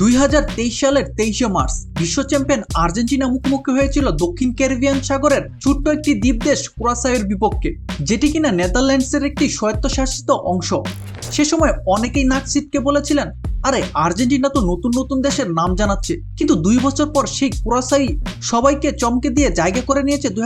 দুই হাজার তেইশ সালের তেইশে মার্চ, বিশ্ব চ্যাম্পিয়ন আর্জেন্টিনা মুখোমুখি হয়েছিল দক্ষিণ ক্যারিবিয়ান সাগরের ছোট্ট একটি দ্বীপ দেশ কুরাসায়ের বিপক্ষে, যেটি কিনা নেদারল্যান্ডসের একটি স্বায়ত্তশাসিত অংশ। সে সময় অনেকেই নাক ছিটকে বলেছিলেন আরে, আর্জেন্টিনা তো নতুন নতুন দেশের নাম জানাচ্ছে, কিন্তু দুই বছর পর সেই কুরাসাই সবাইকে চমকে দিয়ে জায়গা করে নিয়েছে দুই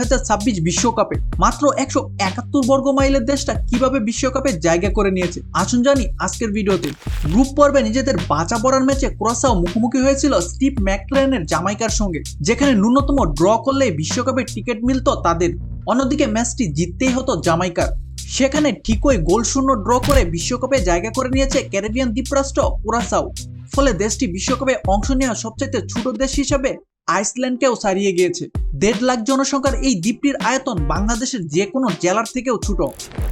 বিশ্বকাপে। মাত্র একশো একাত্তর বর্গ মাইলের দেশটা কীভাবে বিশ্বকাপে জায়গা করে নিয়েছে? আসুন জানি আজকের ভিডিওতে। গ্রুপ পর্বে নিজেদের বাঁচা পড়ার ম্যাচে ক্রোয়াসাও মুখোমুখি হয়েছিল স্টিভ ম্যাকলেনের জামাইকার সঙ্গে, যেখানে ন্যূনতম ড্র করলে বিশ্বকাপের টিকিট মিলত তাদের। অন্যদিকে ম্যাচটি জিততেই হতো জামাইকার। সেখানে ঠিকই গোল শূন্য ড্র করে বিশ্বকাপে জায়গা করে নিয়েছে ক্যারিবিয়ান দ্বীপরাষ্ট্র কুরাসাও। ফলে দেশটি বিশ্বকাপে অংশ নেওয়া সবচাইতে ছোট দেশ হিসেবে আইসল্যান্ডকেও ছাড়িয়ে গিয়েছে। দেড় লাখ জনসংখ্যার এই দ্বীপটির আয়তন বাংলাদেশের যে কোনো জেলার থেকেও ছোট।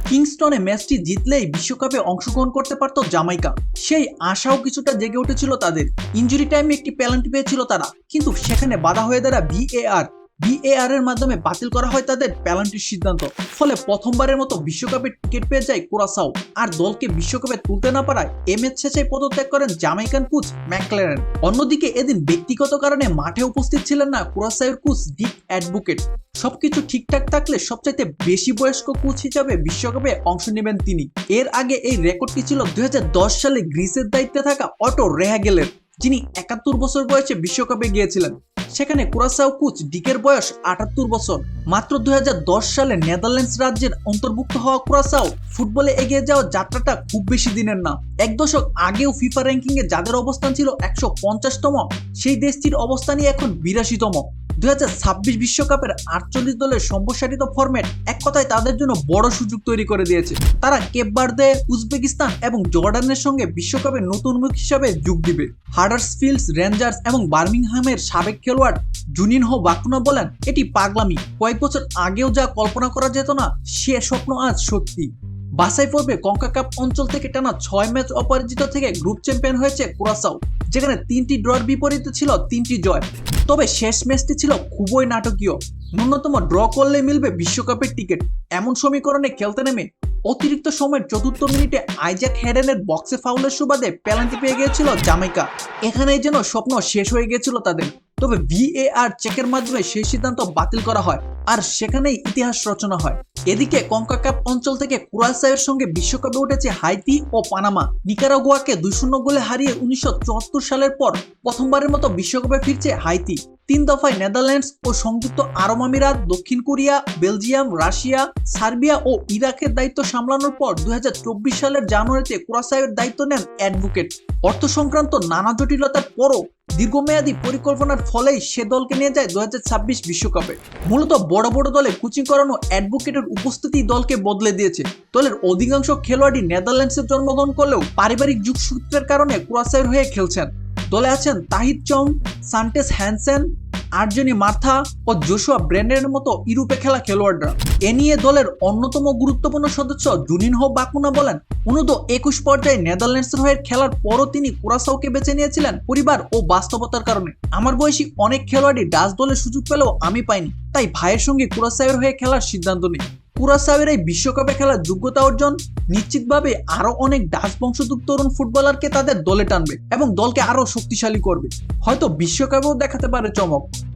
কিংস্টনে ম্যাচটি জিতলেই বিশ্বকাপে অংশগ্রহণ করতে পারত জামাইকা। সেই আশাও কিছুটা জেগে উঠেছিল তাদের। ইঞ্জুরি টাইমে একটি পেনাল্টি পেয়েছিল তারা। কিন্তু সেখানে বাধা হয়ে দাঁড়া ভিএআর ভিএআর এর মাধ্যমে বাতিল করা হয় তাদের পেনাল্টির সিদ্ধান্ত। ফলে প্রথমবারের মতো বিশ্বকাপে টিকিট পেয়ে যায় কোরাসাও। আর দলকে বিশ্বকাপে তুলতে না পারায় এম এস শেষে পদত্যাগ করেন জামাইকান কোচ ম্যাকলারেন। অন্যদিকে এদিন ব্যক্তিগত কারণে মাঠে উপস্থিত ছিলেন না কোরাসাইয়ের কোচ ডিক অ্যাডভোকেট। সবকিছু ঠিকঠাক থাকলে সবচাইতে বেশি বয়স্ক কোচ হিসাবে বিশ্বকাপে অংশ নেবেন তিনি। এর আগে এই রেকর্ডটি ছিল দুই হাজার দশ সালে গ্রিসের দায়িত্বে থাকা অটো রেহাগেলের। যিনি একাত্তর বছর বয়সে বিশ্বকাপে গিয়েছিলেন। সেখানে কুরাসাও কুচ ডিকের বয়স আটাত্তর বছর। মাত্র দুই হাজার দশ সালে নেদারল্যান্ডস রাজ্যের অন্তর্ভুক্ত হওয়া কুরাসাও ফুটবলে এগিয়ে যাওয়া যাত্রাটা খুব বেশি দিনের না। এক দশক আগেও ফিফা র্যাঙ্কিংয়ে যাদের অবস্থান ছিল একশো পঞ্চাশতম, সেই দেশটির অবস্থানই এখন বিরাশিতম। দুই বিশ্বকাপের আটচল্লিশ দলের সম্প্রসারিত ফরম্যাট এক কথায় তাদের জন্য বড় সুযোগ তৈরি করে দিয়েছে। তারা কেপবার্দে উজবেকিস্তান এবং জর্ডানের সঙ্গে বিশ্বকাপের নতুন মুখ হিসাবে যোগ দিবে। হার্ডার্স ফিল্ডস রেঞ্জার্স এবং বার্মিংহামের সাবেক খেলোয়াড় জুনিনহো বাকুনা বলেন, এটি পাগলামি। কয়েক বছর আগেও যা কল্পনা করা যেত না, সে স্বপ্ন আজ সত্যি। বাছাই পর্বে কঙ্কাকাপ অঞ্চল থেকে টানা ছয় ম্যাচ অপরাজিত থেকে গ্রুপ চ্যাম্পিয়ন হয়েছে কুরাসাও। যেখানে তিনটি ড্রর বিপরীতে ছিল তিনটি জয়। তবে শেষ ম্যাচটি ছিল খুবই নাটকীয়। ন্যূনতম ড্র করলে মিলবে বিশ্বকাপের টিকিট। এমন সমীকরণে খেলতে নেমে অতিরিক্ত সময়ের চতুর্থ মিনিটে আইজাক হেডেনের বক্সে ফাউলের সুবাদে পেনাল্টি পেয়ে গিয়েছিল জামাইকা। এখানেই যেন স্বপ্ন শেষ হয়ে গিয়েছিল তাদের। তবে ভিএআর চেকের মাধ্যমে সেই সিদ্ধান্ত বাতিল করা হয়, আর সেখানেই ইতিহাস রচনা হয়। এদিকে কঙ্কাকাপ অঞ্চল থেকে কুরাসাইয়ের সঙ্গে বিশ্বকাপে উঠেছে হাইতি ও পানামা। নিকারাগুয়াকে দুই শূন্য গোলে হারিয়ে উনিশশো চুয়াত্তর সালের পর প্রথমবারের মতো বিশ্বকাপে ফিরছে হাইতি। তিন দফায় নেদারল্যান্ডস ও সংযুক্ত আরব আমিরাত, দক্ষিণ কোরিয়া, বেলজিয়াম, রাশিয়া, সার্বিয়া ও ইরাকের দায়িত্ব সামলানোর পর দুই হাজার চব্বিশ সালের জানুয়ারিতে কুরাসাইয়ের দায়িত্ব নেন অ্যাডভোকেট। অর্থ সংক্রান্ত নানা জটিলতার পরও দীর্ঘমেয়াদী পরিকল্পনার ফলেই সে দলকে নিয়ে যায় দু বিশ্বকাপে। মূলত বড় বড় দলে কোচিং করানো অ্যাডভোকেটের উপস্থিতি দলকে বদলে দিয়েছে। দলের অধিকাংশ খেলোয়াড়ই নেদারল্যান্ডসে জন্মগ্রহণ করলেও পারিবারিক যুগসূত্রের কারণে কুরাসাইয়ের হয়ে খেলছেন। দলে আছেন তাহিদ চং সান্টেস হ্যানসেন আর্জনি মার্থা ও জোশুয়া ব্র্যান্ডের মতো ইউরোপে খেলা খেলোয়াড়রা। এ নিয়ে দলের অন্যতম গুরুত্বপূর্ণ সদস্য জুনিনহো বাকুনা বলেন উনুদ একুশ পর্যায়ে নেদারল্যান্ডসের হয়ে খেলার পরও তিনি কুরাসাওকে বেছে নিয়েছিলেন পরিবার ও বাস্তবতার কারণে। আমার বয়সী অনেক খেলোয়াড়ই ডাচ দলের সুযোগ পেলেও আমি পাইনি, তাই ভাইয়ের সঙ্গে কুরাসাওয়ের হয়ে খেলার সিদ্ধান্ত নিই। কুরাসাওয়ের এই বিশ্বকাপে খেলার যোগ্যতা অর্জন নিশ্চিতভাবে আরও অনেক ডাচ বংশোদ্ভূত তরুণ ফুটবলারকে তাদের দলে টানবে এবং দলকে আরও শক্তিশালী করবে। হয়তো বিশ্বকাপেও দেখাতে পারে চমক।